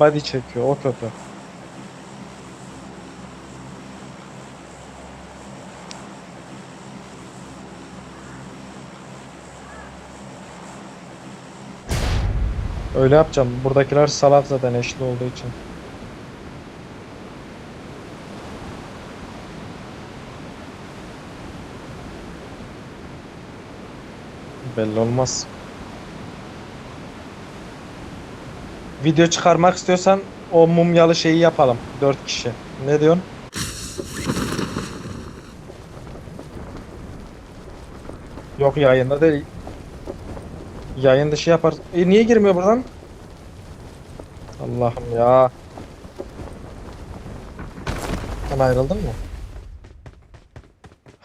body çekiyor. O kötü. Öyle yapacağım. Buradakiler salak zaten eşli olduğu için. Belli olmaz. Video çıkarmak istiyorsan o mumyalı şeyi yapalım. 4 kişi. Ne diyorsun? Yok yayında değil. Yayın dışı yapar. E niye girmiyor buradan? Allah'ım ya. Sen ayrıldın mı?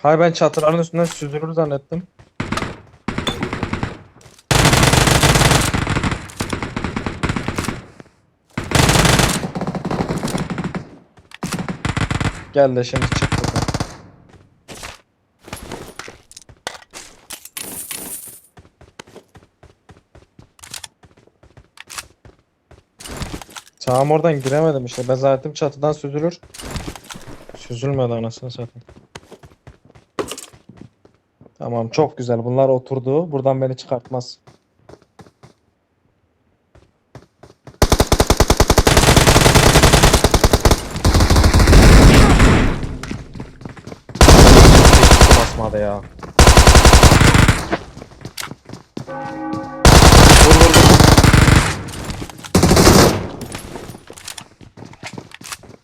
Hayır ben çatıların üstünden süzülür zannettim. Gel de şimdi çık buradan. Tamam oradan giremedim işte. Ben zannettim çatıdan süzülür. Süzülmedi anasını satayım. Tamam çok güzel. Bunlar oturdu. Buradan beni çıkartmaz.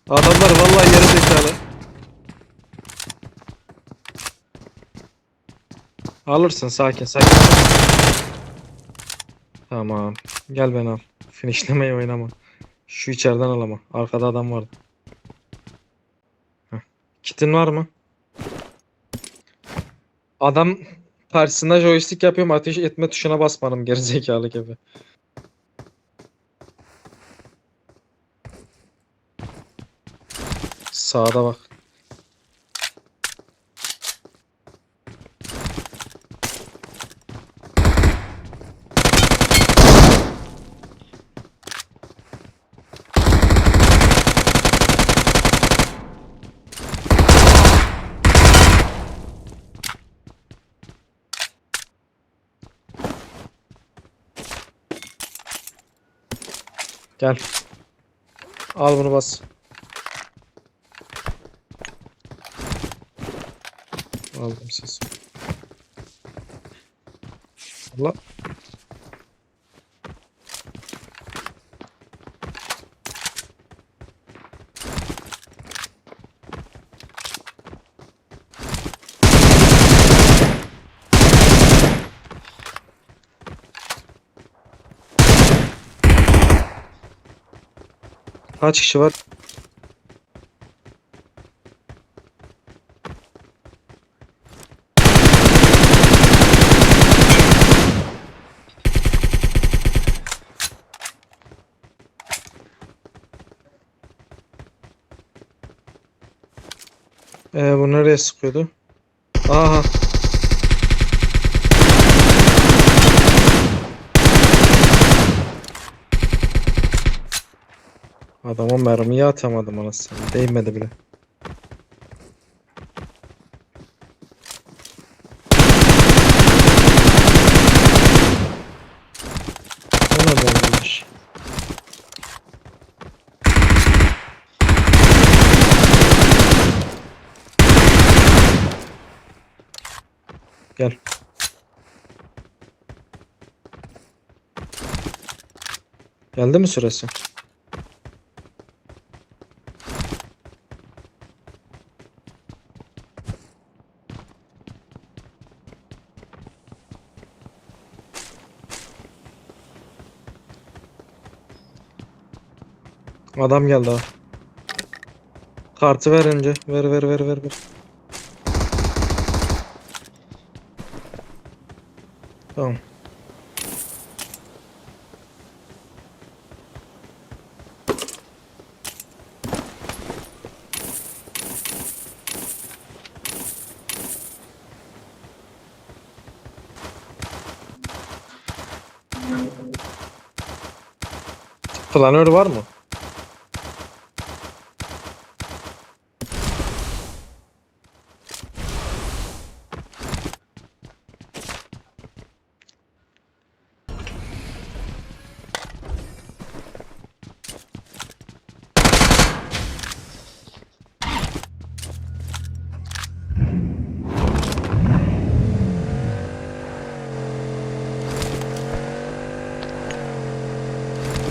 Adamlar vallahi yarı zekalı. Alırsın sakin sakin. Tamam. Gel ben al. Finishlemeyi oynama. Şu içeriden al ama. Arkada adam vardı. Kitin var mı? Adam karşısında joystick yapıyorum ateş etme tuşuna basmadım gerizekalı gibi. Sağda bak. Gel. Al bunu bas. Aldım ses. Allah. Kaç kişi var? Ee, bu nereye sıkıyordu? Aha. Adama mermiyi atamadım anasını. Değmedi bile. O nereden gelmiş? Gel. Geldi mi süresi? Adam geldi ha. Kartı ver önce. Ver ver ver ver ver. Tamam. Planör var mı?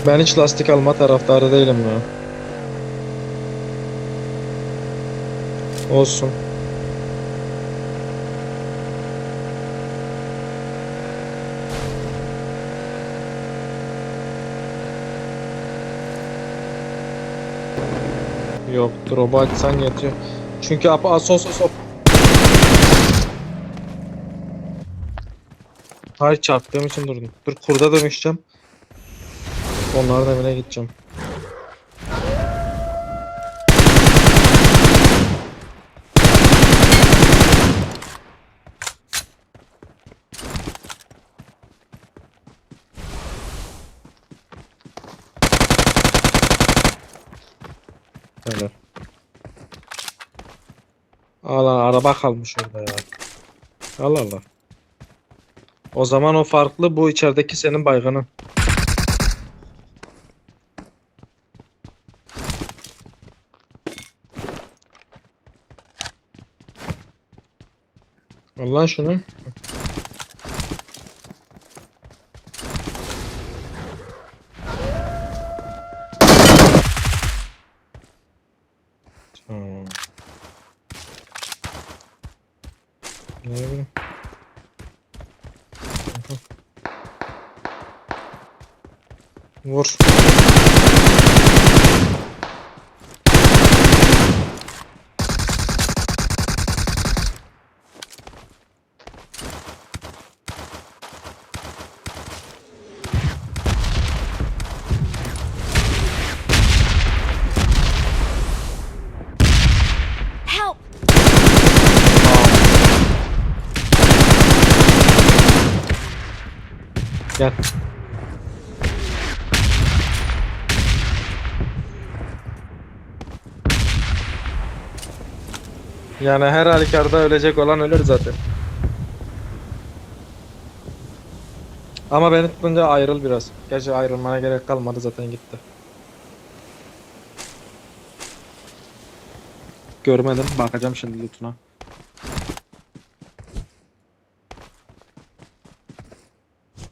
Ben hiç lastik alma taraftarı değilim ya. Olsun. Yok, drop'u açsan yetiyor. Çünkü asos asos. Hayır çarptığım için durdum. Dur kurda dönüşeceğim. Onların evine gideceğim. Öyle. Allah araba kalmış orada ya. Allah Allah. O zaman o farklı bu içerideki senin baygının. Allah şunu. Tamam. Ne bileyim. Aha. Vur. Help! Gel. Yani her halükarda ölecek olan ölür zaten. Ama beni tutunca ayrıl biraz. Gerçi ayrılmana gerek kalmadı zaten gitti. Görmedim. Bakacağım şimdi lootuna.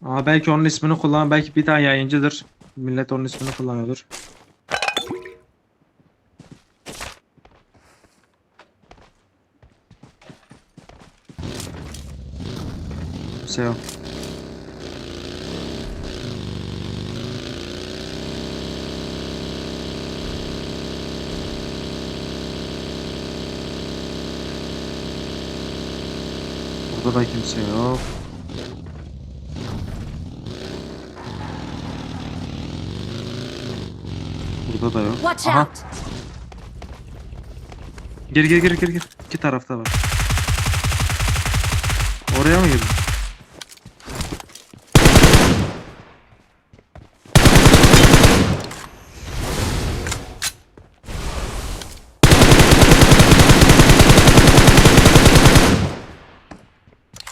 Aa, belki onun ismini kullan, belki bir tane yayıncıdır. Millet onun ismini kullanıyordur. Kimse yok. Burada da kimse yok. Burada da yok. Aha. Gir gir gir gir gir. İki tarafta var. Oraya mı girdin?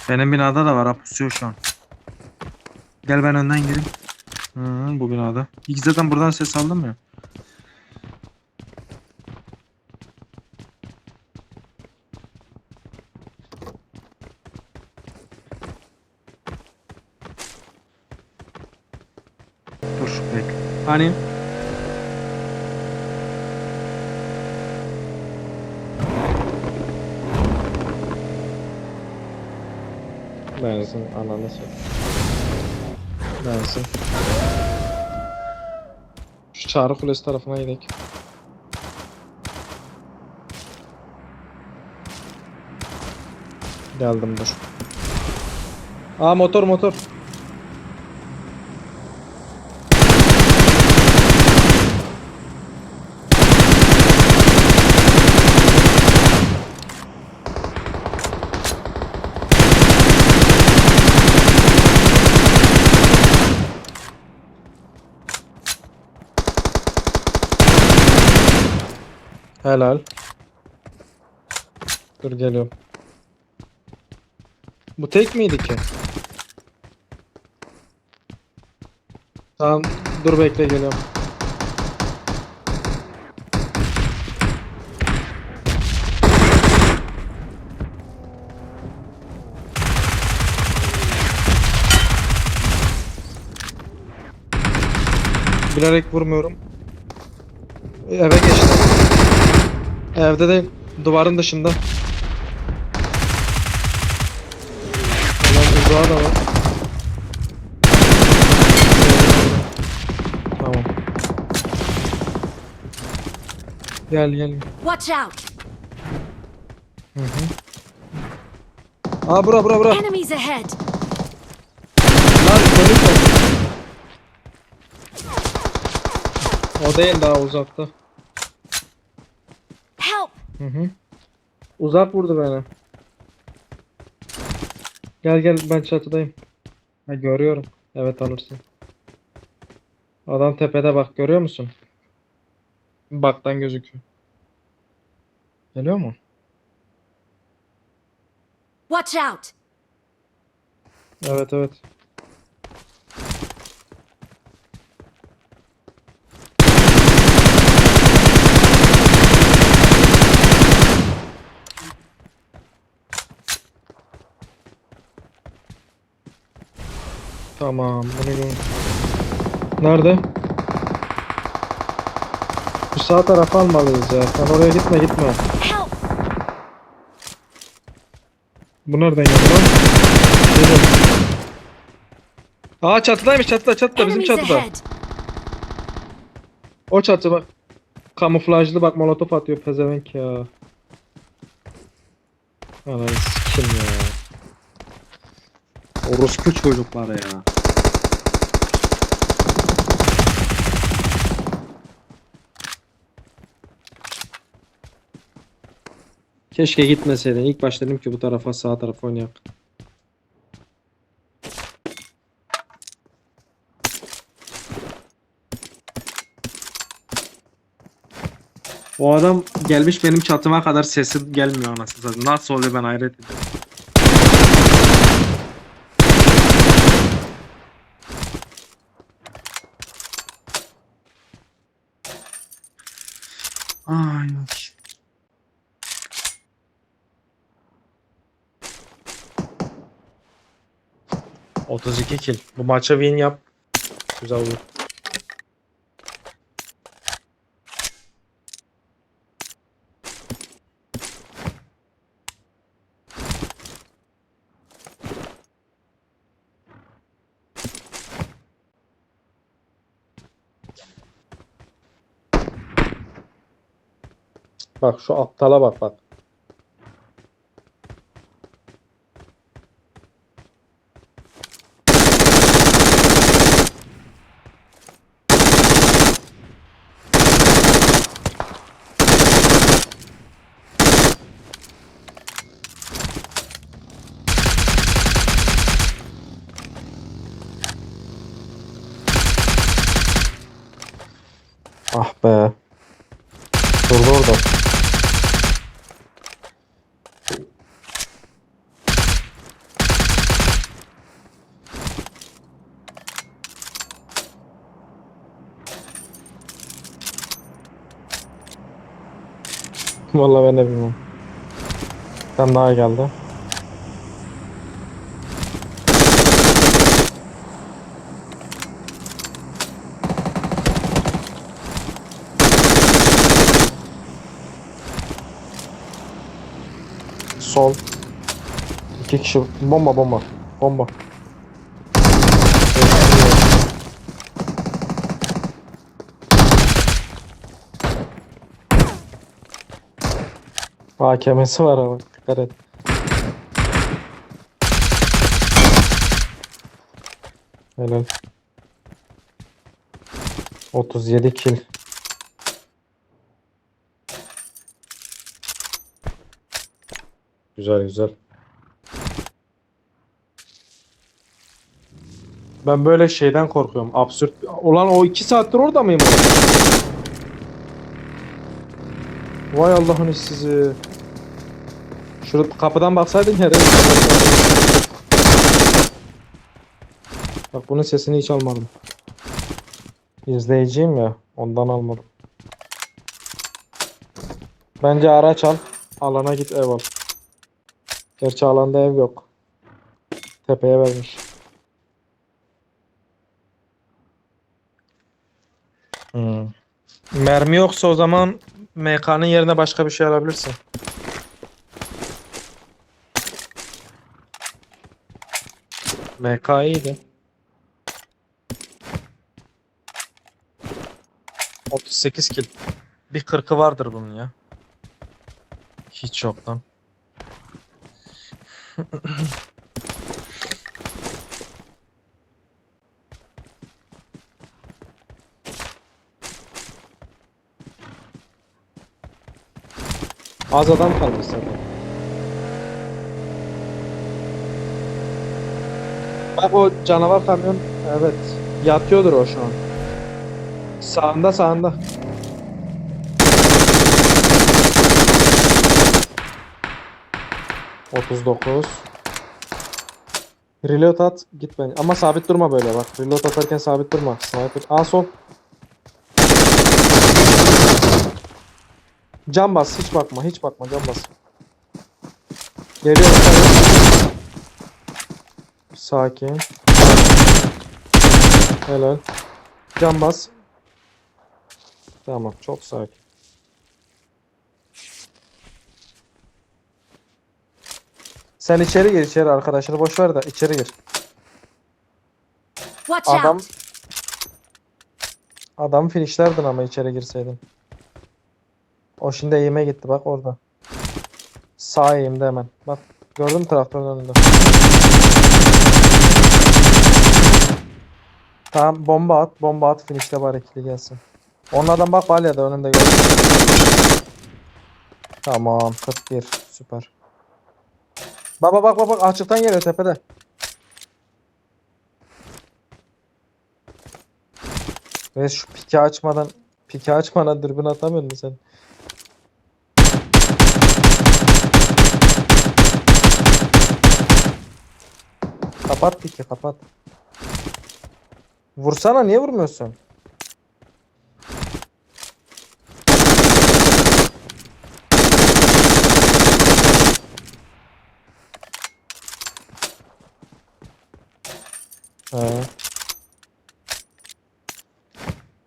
Benim binada da var ha pusuyor şu an. Gel ben önden gireyim. Hı, bu binada. İlk zaten buradan ses aldım ya. Dur bekle. Hani? Bensin ananı sor. Bensin. Şu çağrı kulesi tarafına gidelim. Geldim dur. Aa motor motor. Helal. Dur geliyorum. Bu tek miydi ki? Tamam dur bekle geliyorum. Bilerek vurmuyorum. Eve geçti. Evde de duvarın dışında. Ulan uzağa da var. Tamam. Gel gel. Watch out! Hı hı. Aa bura bura bura. Enemies ahead! Lan dönük ol. O değil daha uzakta. Hı hı. Uzak vurdu beni. Gel gel ben çatıdayım. Ha, görüyorum. Evet alırsın. Adam tepede bak görüyor musun? Baktan gözüküyor. Geliyor mu? Watch out! Evet evet. Tamam bunu gör. Nerede? Bu sağ tarafa almalıyız ya. Sen oraya gitme gitme. Bu nereden geldi lan? Aa çatıdaymış çatıda çatıda bizim Enemies çatıda. ahead! O çatı bak. Kamuflajlı bak molotof atıyor pezevenk ya. Ananı sikim ya. Orospu çocuklar ya. Keşke gitmeseydin. İlk başta dedim ki bu tarafa sağ tarafa oynayak. O adam gelmiş benim çatıma kadar sesi gelmiyor anasını. Nasıl oluyor ben hayret ediyorum. ...32 kill. Bu maça win yap. Güzel olur. Bak şu aptala bak bak. Ah be. Durdu orada. Vallahi ben de bilmiyorum. Sen daha geldi. Sol. İki kişi. Bomba bomba. Bomba. AKM'si var ama dikkat et. Helal. 37 kill. Güzel güzel. Ben böyle şeyden korkuyorum. Absürt. Ulan o iki saattir orada mıyım? Vay Allah'ın sizi. Şurada kapıdan baksaydın ya. Bak bunun sesini hiç almadım. İzleyiciyim ya. Ondan almadım. Bence araç al. Alana git ev al. Gerçi alanda ev yok. Tepeye vermiş. Hmm. Mermi yoksa o zaman MK'nın yerine başka bir şey alabilirsin. MK iyiydi. 38 kill. Bir 40'ı vardır bunun ya. Hiç yok lan. Az adam kaldı zaten. Bak o canavar kamyon. Evet. Yatıyordur o şu an. Sağında sağında. Otuz dokuz. Reload at git ben. Ama sabit durma böyle bak. Reload atarken sabit durma. Sniper. Aa sol. Can bas hiç bakma hiç bakma can bas. Geliyor. Sakin. Helal. Can bas. Tamam çok sakin. Sen içeri gir içeri arkadaşını boş ver de içeri gir. Watch Adam out! adam finishlerdin ama içeri girseydin. O şimdi eğime gitti bak orada. Sağ eğimde hemen. Bak gördün mü traktörün önünde. Tamam bomba at bomba at finishte bari ikili gelsin. Onlardan bak Balya'da önünde gördün. Tamam 41 süper. Baba bak bak bak açıktan geliyor tepede. Ve şu piki açmadan piki açmadan dürbün atamıyor musun sen? Kapat piki kapat. Vursana niye vurmuyorsun?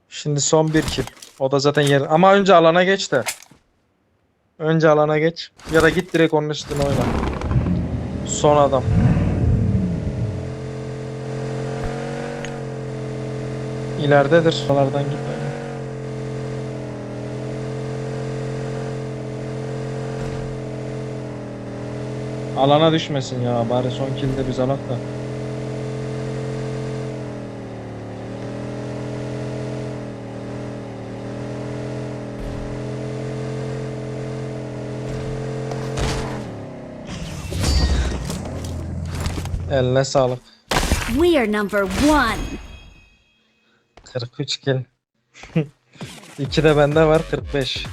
Şimdi son bir kill. O da zaten yer. Ama önce alana geç de. Önce alana geç. Ya da git direkt onun üstüne oyna. Son adam. İleridedir. Oralardan git. oyna. Alana düşmesin ya. Bari son kill'de biz alak da. Eline sağlık. We are number one. 43 kill. 2 de bende var 45.